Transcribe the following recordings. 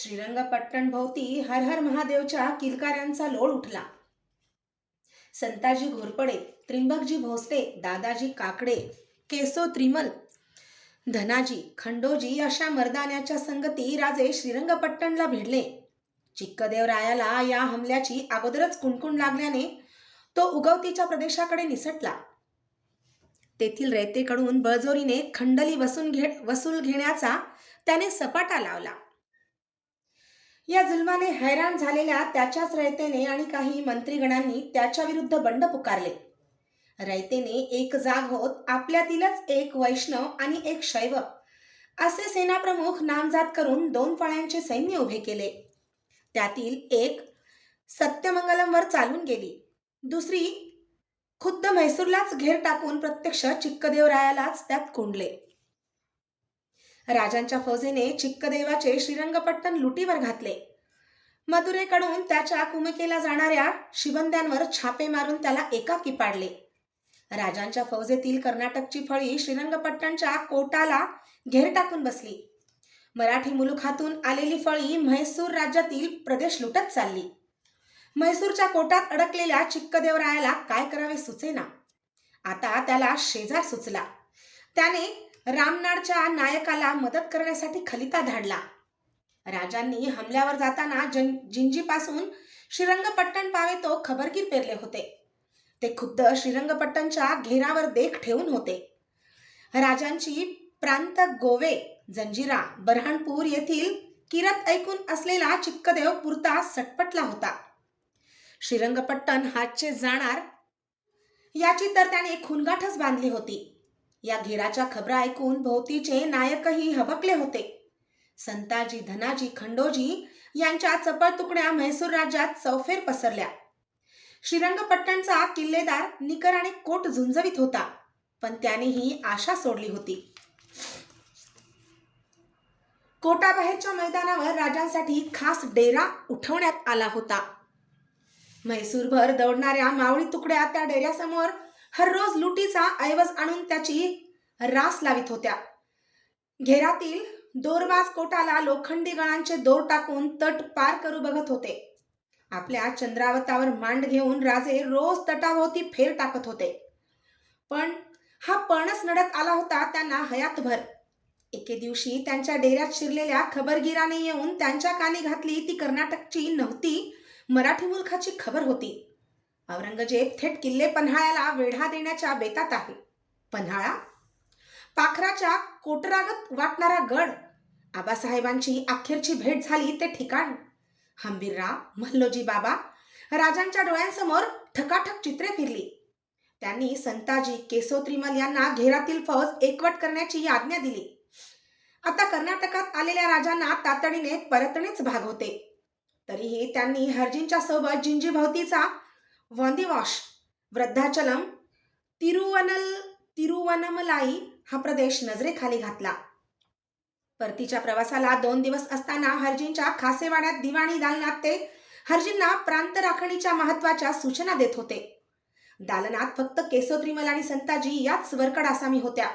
श्रीरंगपट्टण भोवती हर हर महादेवच्या किलकाऱ्यांचा लोळ उठला. संताजी घोरपडे त्रिंबकजी भोसले दादाजी काकडे केसो त्रिमल धनाजी खंडोजी अशा मर्दान्याच्या संगती राजे श्रीरंगपट्टणला भिडले. चिक्कदेवरायाला या हमल्याची अगोदरच कुणकुण लागल्याने तो उगवतीच्या प्रदेशाकडे निसटला. तेथील रयतेकडून बळजोरीने खंडली वसून घे वसूल घेण्याचा त्याने सपाटा लावला. या जुलमाने हैराण झालेल्या त्याच्याच रयतेने आणि काही मंत्रीगणांनी त्याच्याविरुद्ध बंड पुकारले. रयतेने एक जाग होत आपल्यातीलच एक वैष्णव आणि एक शैव असे सेनाप्रमुख नामजात करून दोन फळ्यांचे सैन्य उभे केले. त्यातील एक सत्यमंगलमवर चालून गेली. दुसरी खुद्द म्हैसूरलाच घेर टाकून प्रत्यक्ष चिक्कदेवरायालाच त्यात कोंडले. राजांच्या फौजेने चिक्कदेवाचे श्रीरंगपट्टण लुटीवर घातले. मदुरेकडून त्याच्या कुमकेला जाणाऱ्या शिबंद्यांवर छापे मारून त्याला एकाकी पाडले. राजांच्या फौजेतील कर्नाटकची फळी श्रीरंगपट्टणच्या कोटाला घेर टाकून बसली. मराठी मुलुखातून आलेली फळी म्हैसूर राज्यातील प्रदेश लुटत चालली. म्हैसूरच्या कोटात अडकलेल्या चिक्कदेवरायाला काय करावे सुचेना. आता त्याला शेजार सुचला. त्याने रामनाडच्या नायकाला मदत करण्यासाठी खलिता धाडला. राजांनी हमल्यावर जाताना जन जिंजीपासून श्रीरंगपट्टण पावे तो खबरगीर पेरले होते. ते खुद्द श्रीरंगपट्टणच्या घेरावर देख ठेवून होते. राजांची प्रांत गोवे जंजिरा बऱ्हाणपूर येथील किरत ऐकून असलेला चिक्कदेव पुरता सटपटला होता. श्रीरंगपट्टण हातचे जाणार याची तर त्याने खुनगाठच बांधली होती. या घेराच्या खबरा ऐकून भोवतीचे नायकही हबकले होते. संताजी धनाजी खंडोजी यांच्या चपळ तुकड्या म्हैसूर राज्यात चौफेर पसरल्या. श्रीरंगपट्टणचा किल्लेदार निकर आणि कोट झुंजवीत होता पण त्याने ही आशा सोडली होती. कोटाबाहेरच्या मैदानावर राजांसाठी खास डेरा उठवण्यात आला होता. म्हैसूरभर दौडणाऱ्या मावळी तुकड्या त्या डेऱ्यासमोर हर रोज लुटीचा ऐवज आणून त्याची रास लावित होत्या. घेरातील दोरबाज कोटाला लोखंडी गळांचे दोर टाकून तट पार करू बघत होते. आपल्या चंद्रावतावर मांड घेऊन राजे रोज तटाभोवती फेर टाकत होते. पण हा पणच नडत आला होता त्यांना हयातभर. एके दिवशी त्यांच्या डेऱ्यात शिरलेल्या खबरगिराने येऊन त्यांच्या कानी घातली ती कर्नाटकची नव्हती मराठी मुलखाची खबर होती. औरंगजेब थेट किल्ले पन्हाळ्याला वेढा देण्याच्या बेतात आहे. पन्हाळा? पाखराच्या कोटरागत वाटणारा गड. आबासाहेबांची अखेरची भेट झाली ते ठिकाण. हंबीरराव मल्लोजी बाबा राजांच्या डोळ्यांसमोर ठकाठक चित्रे फिरली. त्यांनी संताजी केसोत्रिमल यांना घेरातील फौज एकवट करण्याची आज्ञा दिली. आता कर्नाटकात आलेल्या राजांना तातडीने परतणेच भाग होते. तरीही त्यांनी हरजींच्या सोबत जिंजीभवतीचा वांदिवाश वृद्धाचलम तिरुवनल तिरुवनमलाई हा प्रदेश नजरेखाली घातला. परतीच्या प्रवासाला दोन दिवस असताना हर्जींच्या खासेवाड्यात दिवाणी दालनात ते हर्जींना प्रांत राखणीच्या महत्त्वाच्या सूचना देत होते. दालनात फक्त केसोत्रिमल आणि संताजी याच वरकड आसामी होत्या.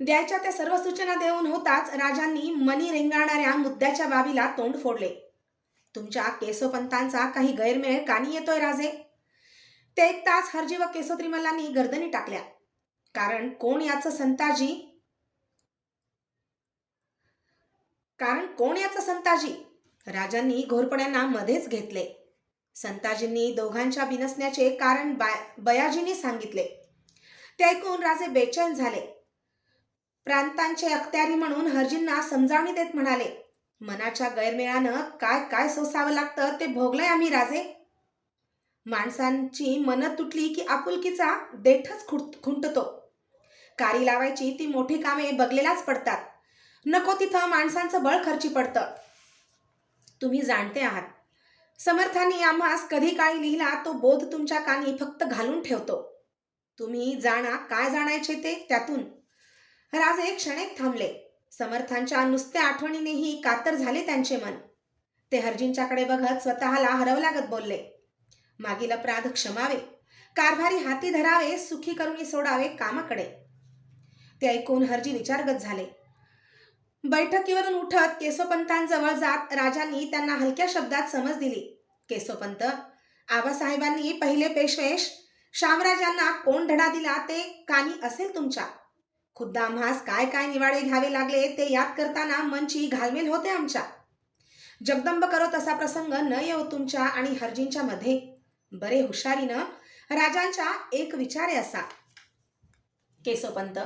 द्यायच्या त्या सर्व सूचना देऊन होताच राजांनी मनी रेंगाळणाऱ्या मुद्द्याच्या बाबीला तोंड फोडले. तुमच्या केसोपंतांचा काही गैरमेळ कानी येतोय राजे? ते एक तास हरजी व केसोत्रिमलांनी गर्दनी टाकल्या. कारण कोण याचं संताजी? कारण कोण याचं संताजी? राजांनी घोरपड्यांना मध्येच घेतले. संताजींनी दोघांच्या बिनसण्याचे कारण बाय बयाजींनी सांगितले. ते ऐकून राजे बेचैन झाले. प्रांतांचे अखत्यारी म्हणून हरजींना समजावणी देत म्हणाले मनाच्या गैरमेळानं काय काय सोसावं लागतं ते भोगलंय आम्ही राजे. माणसांची मनं तुटली की आपुलकीचा देठच खुट खुंटतो. कारी लावायची ती मोठी कामे बगलेलाच पडतात. नको तिथं माणसांचं बळ खर्ची पडतं. तुम्ही जाणते आहात. समर्थांनी आम्हास कधी काळी लिहिला तो बोध तुमच्या कानी फक्त घालून ठेवतो. तुम्ही जाणा काय जाणायचे ते त्यातून. राजे क्षणेक थांबले. समर्थांच्या नुसत्या आठवणीनेही कातर झाले त्यांचे मन. ते हरजींच्याकडे बघत स्वतःला हरवलागत बोलले. मागील अपराध क्षमावे. कारभारी हाती धरावे सुखी करुणी सोडावे कामाकडे. ते ऐकून हरजी विचारगत झाले. बैठकीवरून उठत केसोपंतांजवळ जात राजांनी त्यांना हलक्या शब्दात समज दिली. केसोपंत आबासाहेबांनी पहिले पेशवेश शामराजांना कोण धडा दिला ते कानी असेल तुमच्या? खुद्द आम्हास काय काय निवाडे घ्यावे लागले ते याद करताना मनची घालमेल होते आमच्या. जगदंब करो तसा प्रसंग न येऊ तुमच्या आणि हरजींच्या मध्ये. बरे हुशारीनं राजांच्या एक विचारे असा. केसोपंत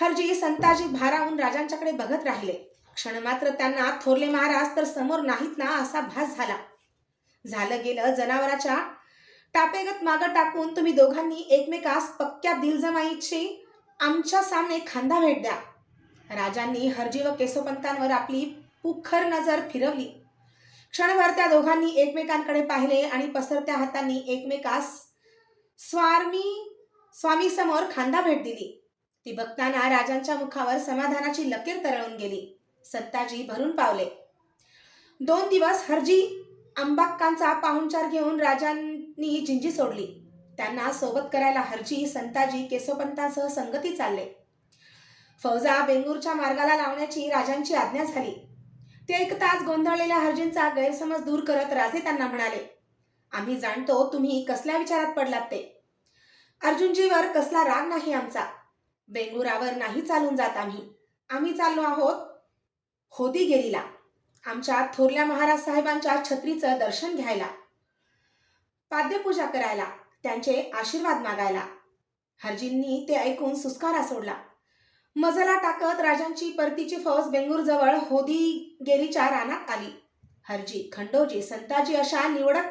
हरजी संताजी भारावून राजांच्याकडे बघत राहिले. क्षण मात्र त्यांना थोरले महाराज तर समोर नाहीत ना असा भास झाला. झालं गेलं जनावराच्या टापेगत मागं टाकून तुम्ही दोघांनी एकमेकास पक्क्या दिलजमाईची आमच्या सामने खांदा भेट द्या. राजांनी हरजी व केसोपंतांवर आपली पुखर नजर फिरवली. क्षणभर त्या दोघांनी एकमेकांकडे पाहिले आणि पसरत्या हातांनी एकमेकास स्वामी स्वामी समोर खांदा भेट दिली. ती बघताना राजांच्या मुखावर समाधानाची लकीर तरळून गेली. सत्ताजी भरून पावले. दोन दिवस हरजी आंबाक्कांचा पाहुणचार घेऊन राजांनी जिंजी सोडली. त्यांना सोबत करायला हरजी संताजी केसोपंतांसह संगती चालले. फौजा बेंगूरच्या मार्गाला लावण्याची राजांची आज्ञा झाली. ते ऐकताच गोंधळलेल्या हरजींचा गैरसमज दूर करत राजे त्यांना म्हणाले आम्ही जाणतो तुम्ही कसल्या विचारात पडलात ते. अर्जुनजीवर कसला राग नाही आमचा. बेंगुरावर नाही चालून जात आम्ही. आम्ही चाललो आहोत होदीगिरीला. आमच्या थोरल्या महाराज साहेबांच्या छत्रीचं दर्शन घ्यायला. पाद्यपूजा करायला. त्यांचे आशीर्वाद मागायला. हरजींनी ते ऐकून सुस्कारा सोडला. मजला टाकत राजांची परतीची फौज बेंगूरजवळ होदीगेरीच्या रानात आली. हरजी खंडोजी संताजी अशा निवडक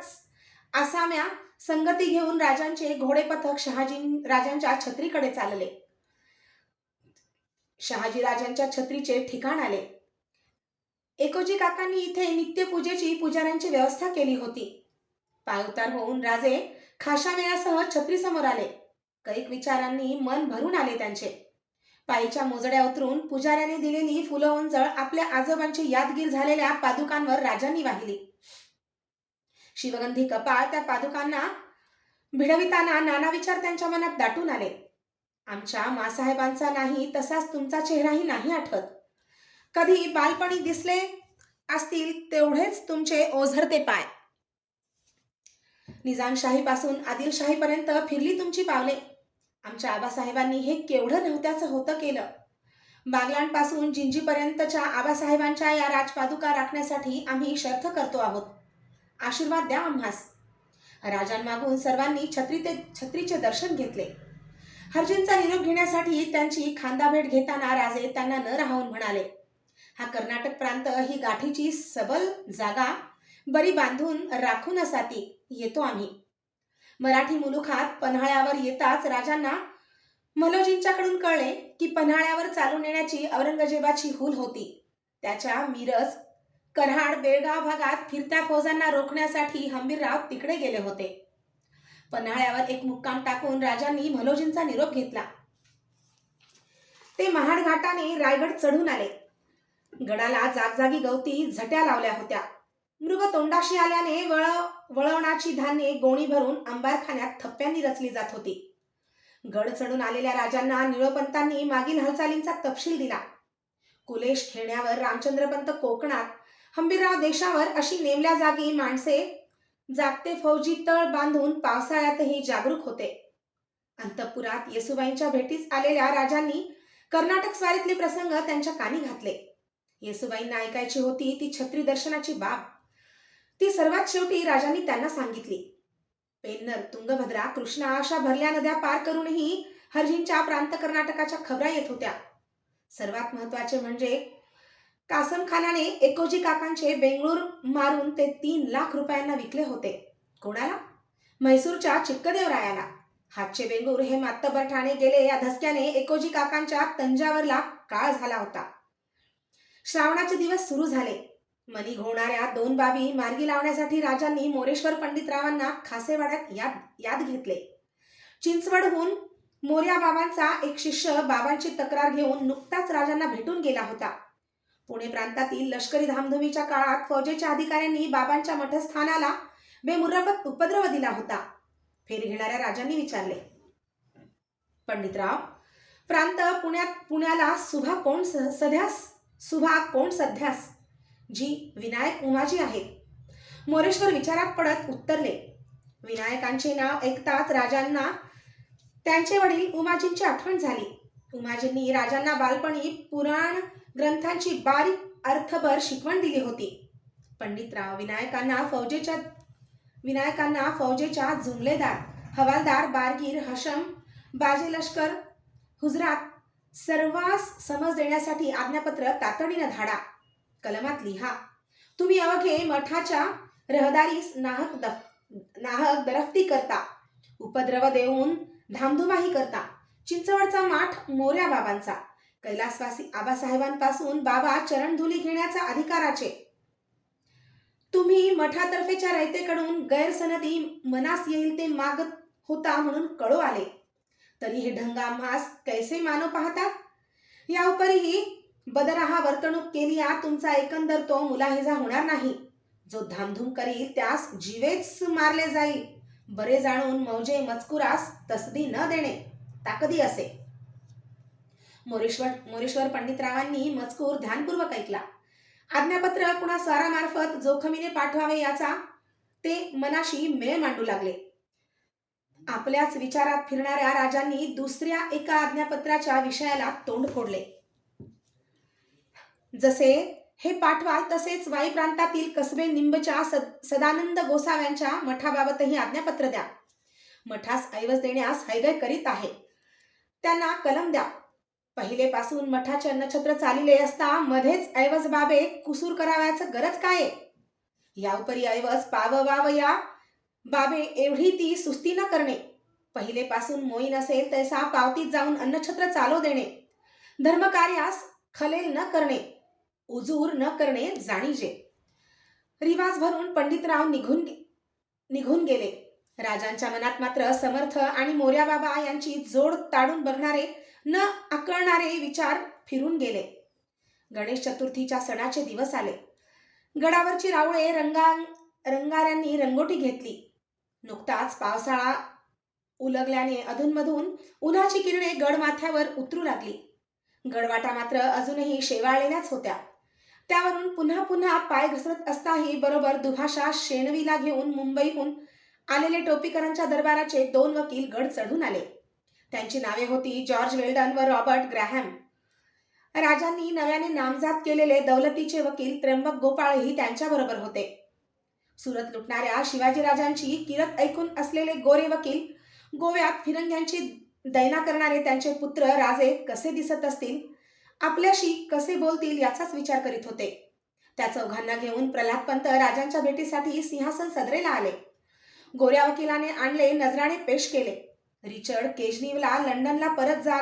आसाम्या संगती घेऊन राजांचे घोडे पथक शहाजी राजांच्या छत्रीकडे चालले. शहाजी राजांच्या छत्रीचे ठिकाण आले. एकोजी काकांनी इथे नित्यपूजेची पुजाऱ्यांची व्यवस्था केली होती. पायउतार होऊन राजे खाशामेळासह छत्री समोर आले. कैक विचारांनी मन भरून आले त्यांचे. पायीच्या मोजड्या उतरून पुजाऱ्याने दिलेली फुलं ओंजळ आपल्या आजोबांची यादगीर झालेल्या पादुकांवर राजांनी वाहिली. शिवगंधी कपाळ त्या पादुकांना भिडविताना नाना विचार त्यांच्या मनात दाटून आले. आमच्या मासाहेबांचा नाही तसाच तुमचा चेहराही नाही आठवत. कधी बालपणी दिसले असतील तेवढेच तुमचे ओझरते पाय. निजामशाहीपासून आदिलशाहीपर्यंत फिरली तुमची पावले. आमच्या आबासाहेबांनी हे केवढं नव्हत्याचं होतं केलं. बागलांपासून जिंजीपर्यंतच्या आबासाहेबांच्या या राजपादुका राखण्यासाठी आम्ही शर्थ करतो आहोत. आशीर्वाद द्या आम्हास. राजांमागून सर्वांनी छत्री ते छत्रीचे दर्शन घेतले. हरजींचा निरोप घेण्यासाठी त्यांची खांदाभेट घेताना राजे त्यांना न राहून म्हणाले हा कर्नाटक प्रांत ही गाठीची सबल जागा बरी बांधून राखून असाती येतो आम्ही. मराठी मुलुखात पन्हाळ्यावर येताच राजांना मलोजींच्याकडून कळले की पन्हाळ्यावर चालून येण्याची औरंगजेबाची हुल होती. त्याच्या मिरज कराड बेळगाव भागात फिरत्या फौजांना रोखण्यासाठी हंबीरराव तिकडे गेले होते. पन्हाळ्यावर एक मुक्काम टाकून राजांनी मलोजींचा निरोप घेतला. ते महाड घाटाने रायगड चढून आले. गडाला जागजागी गवती झट्या लावल्या होत्या. मृग तोंडाशी आल्याने वळ वळवणाची धान्ये गोणी भरून अंबारखान्यात थप्प्यांनी रचली जात होती. गड चढून आलेल्या राजांना निळपंतांनी मागील हालचालींचा तपशील दिला. कुलेश खेळण्यावर रामचंद्रपंत कोकणात हंबीरराव देशावर अशी नेमल्या जागी माणसे जागते फौजी तळ बांधून पावसाळ्यातही जागरूक होते. अंतपुरात येसुबाईंच्या भेटीस आलेल्या राजांनी कर्नाटक स्वारीतले प्रसंग त्यांच्या कानी घातले. येसुबाईंना ऐकायची होती ती छत्री दर्शनाची बाब. ती सर्वात शेवटी राजांनी त्यांना सांगितली. पेन्नर तुंगभद्रा कृष्णा अशा भरल्या नद्या पार करूनही हरजींच्या प्रांत कर्नाटकाच्या खबरा येत होत्या. सर्वात महत्त्वाचे म्हणजे कासम खानाने एकोजी काकांचे बेंगळूर मारून ते तीन लाख रुपयांना विकले होते. कोणाला? म्हैसूरच्या चिक्कदेवरायाला. हातचे बेंगूर हे मात्तबर ठाणे गेले या धसक्याने एकोजी काकांच्या तंजावरला काळ झाला होता. श्रावणाचे दिवस सुरू झाले. मलिक होणाऱ्या दोन बाबी मार्गी लावण्यासाठी राजांनी मोरेश्वर पंडितरावांना खासेवाड्यात याद याद घेतले. चिंचवडहून मोर्या बाबांचा एक शिष्य बाबांची तक्रार घेऊन नुकताच राजांना भेटून गेला होता. पुणे प्रांतातील लष्करी धामधुमीच्या काळात फौजेच्या अधिकाऱ्यांनी बाबांच्या मठस्थानाला बेमुरबत उपद्रव दिला होता. फेरी घेणाऱ्या राजांनी विचारले पंडितराव प्रांत पुण्यात पुण्याला सुभा कोण स- सध्यास? सुभाग कोण सध्यास? जी विनायक उमाजी आहेत. मोरेश्वर विचारात पडत उत्तरले विनायकांचे नाव ऐकताच राजांना त्यांचे वडील उमाजींची आठवण झाली. उमाजींनी राजांना बालपणी पुराण ग्रंथांची बारीक अर्थभर शिकवण दिली होती. पंडितराव विनायकांना फौजेच्या विनायकांना फौजेच्या जुमलेदार हवालदार बारगीर हशम बाजे लष्कर हुजरात सर्वांस समज देण्यासाठी आज्ञापत्र तातडीनं धाडा. कलमात लिहा. तुम्ही अवघे मठाच्या रहदारीस नाहक दफ नाहक दरफ्ती करता. उपद्रव देऊन धामधुमाही करता. चिंचवडचा माठ मोऱ्या बाबांचा. कैलासवासी आबासाहेबांपासून बाबा चरणधुली घेण्याचा अधिकाराचे. तुम्ही मठातर्फेच्या रयतेकडून गैरसनदी मनास येईल ते मागत होता म्हणून कळू आले. तरी हे ढंगामास कैसे मानव पाहतात? या उपरीही बदरहा वर्तणूक केली या तुमचा एकंदर तो मुलाहिजा होणार नाही. जो धामधूम करील त्यास जीवेच मारले जाईल. बरे जाणून मौजे मजकुरास तसदी न देणे ताकदी असे. मोरेश्वर मोरेश्वर पंडितरावांनी मजकूर ध्यानपूर्वक ऐकला. आज्ञापत्र कुणा स्वारामार्फत जोखमीने पाठवावे याचा ते मनाशी मेळ मांडू लागले. आपल्याच विचारात फिरणाऱ्या राजांनी दुसऱ्या एका आज्ञापत्राच्या विषयाला तोंड फोडले. जसे हे पाठवाल तसेच वाई प्रांतातील कसबे निंबच्या सद सदानंद गोसाव्यांच्या मठाबाबतही आज्ञापत्र द्या. मठास ऐवज देण्यास हैगय करीत आहे. त्यांना कलम द्या. पहिलेपासून मठाचे अन्नछत्र चालिले असता मध्येच ऐवज बाबे कुसूर करावयाचं गरज काय? आहे? या उपरी ऐवज पाव वाव या बाबे एवढी ती सुस्ती न करणे. पहिलेपासून मोईन असेल तैसा पावतीत जाऊन अन्नछत्र चालू देणे. धर्मकार्यास खलेल न करणे. उजूर न करणे जाणीजे. रिवाज भरून पंडितराव निघून गे- निघून गेले. राजांच्या मनात मात्र समर्थ आणि मोर्या बाबा यांची जोड ताडून बघणारे न आकळणारे विचार फिरून गेले. गणेश चतुर्थीच्या सणाचे दिवस आले. गडावरची रावळे रंगा रंगाऱ्यांनी रंगोटी घेतली. नुकताच पावसाळा उलगल्याने अधूनमधून उन्हाची किरणे गडमाथ्यावर उतरू लागली. गडवाटा मात्र अजूनही शेवाळलेल्याच होत्या. त्यावरून पुन्हा पुन्हा पाय घसरत असताही बरोबर दुभाषा शेणवीला घेऊन मुंबईहून आलेले टोपीकरांच्या दरबाराचे दोन वकील गड चढून आले. त्यांची नावे होती जॉर्ज वेल्डन व रॉबर्ट ग्रॅहॅम. राजांनी नव्याने नामजात केलेले दौलतीचे वकील त्र्यंबक गोपाळही त्यांच्याबरोबर होते. सुरत लुटणाऱ्या शिवाजीराजांची किरत ऐकून असलेले गोरे वकील गोव्यात फिरंग्यांची दैना करणारे त्यांचे पुत्र राजे कसे दिसत असतील? आपल्याशी कसे बोलतील याचाच विचार करीत होते. त्या चौघांना घेऊन प्रल्हादपंत राजांच्या भेटीसाठी सिंहासन सदरेला आले. गोऱ्या वकिलाने आणले नजराने पेश केले. रिचर्ड केजनीवला लंडनला परत जा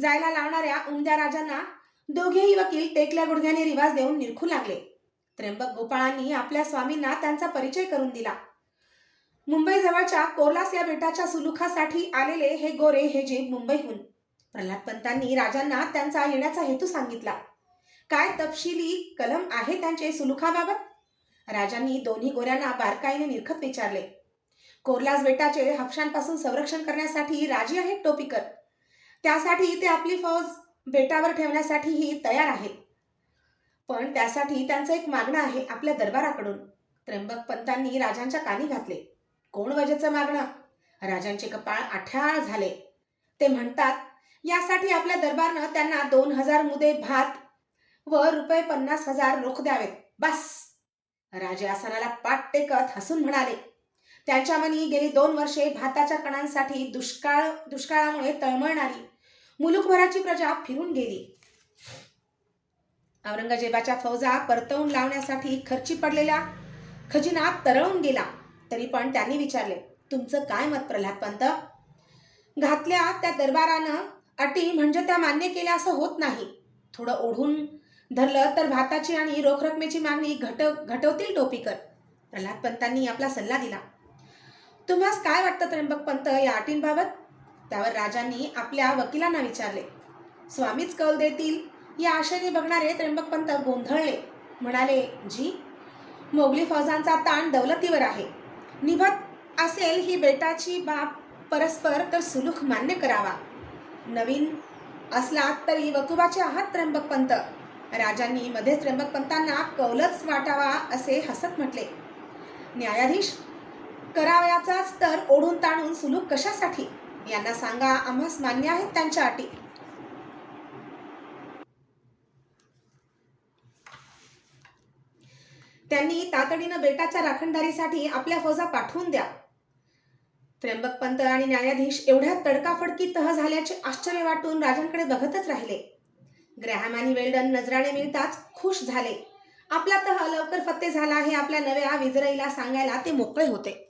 जायला लावणाऱ्या उमद्या राजांना दोघेही वकील टेकल्या गुडघ्याने रिवाज देऊन निरखू लागले. त्र्यंबक गोपाळांनी आपल्या स्वामींना त्यांचा परिचय करून दिला. मुंबईजवळच्या कोर्लास या बेटाच्या सुलुखासाठी आलेले हे गोरे हे जीव मुंबईहून. प्रल्हादपंतांनी राजांना त्यांचा येण्याचा हेतू सांगितला. काय तपशिली कलम आहे त्यांचे सुलुखाबाबत? राजांनी दोन्ही गोऱ्यांना बारकाईने निरखत विचारले. कोर्लास बेटाचे हपशांपासून संरक्षण करण्यासाठी राजी आहेत टोपीकर. त्यासाठी ते आपली फौज बेटावर ठेवण्यासाठीही तयार आहेत. पण त्यासाठी त्यांचं एक मागणं आहे आपल्या दरबाराकडून. त्र्यंबक पंतांनी राजांच्या कानी घातले. कोण वजेचं मागणं? राजांचे कपाळ आठ्याळ झाले. ते म्हणतात यासाठी आपल्या दरबारनं त्यांना दोन हजार मुदे भात व रुपये पन्नास हजार रोख द्यावेत. बस! राजे आसनाला पाठ टेकत हसून म्हणाले त्यांच्या मनी गेली दोन वर्षे भाताच्या कणांसाठी दुष्काळ दुष्काळामुळे तळमळणारी मुलुकभराची प्रजा फिरून गेली. औरंगजेबाच्या फौजा परतवून लावण्यासाठी खर्ची पडलेल्या खजिना तरळून गेला. तरी पण त्यांनी विचारले तुमचं काय मत प्रल्हाद पंत? घातल्या त्या दरबारानं अटी म्हणजे त्या मान्य केल्या असं होत नाही. थोडं ओढून धरलं तर भाताची आणि रोख रकमेची मागणी घट घटवतील टोपीकर. प्रल्हाद पंतांनी आपला सल्ला दिला. तुम्हास काय वाटतं त्र्यंबक पंत या अटींबाबत? त्यावर राजांनी आपल्या वकिलांना विचारले. स्वामीच कौल देतील या आशेने बघणारे त्र्यंबक पंत गोंधळले. म्हणाले जी मोगली फौजांचा ताण दौलतीवर आहे. निभत असेल ही बेटाची बाब परस्पर तर सुलूख मान्य करावा. नवीन असलात तरी वकुबाचे आहात त्र्यंबकपंत. राजांनी मध्येच त्र्यंबकपंतांना कौलच वाटावा असे हसत म्हटले. न्यायाधीश करावयाचाच तर ओढून ताणून सुलूक कशासाठी? यांना सांगा आम्हास मान्य आहेत त्यांच्या अटी. त्यांनी तातडीनं बेटाच्या राखणदारीसाठी आपल्या फौजा पाठवून द्या. त्र्यंबक पंत आणि न्यायाधीश एवढ्या तडकाफडकी तह झाल्याचे आश्चर्य वाटून राजांकडे बघतच राहिले. ग्रॅहम आणि वेल्डन नजराणे मिळताच खुश झाले. आपला तह लवकर फत्ते झाला हे आपल्या नव्या विजरईला सांगायला ते मोकळे होते.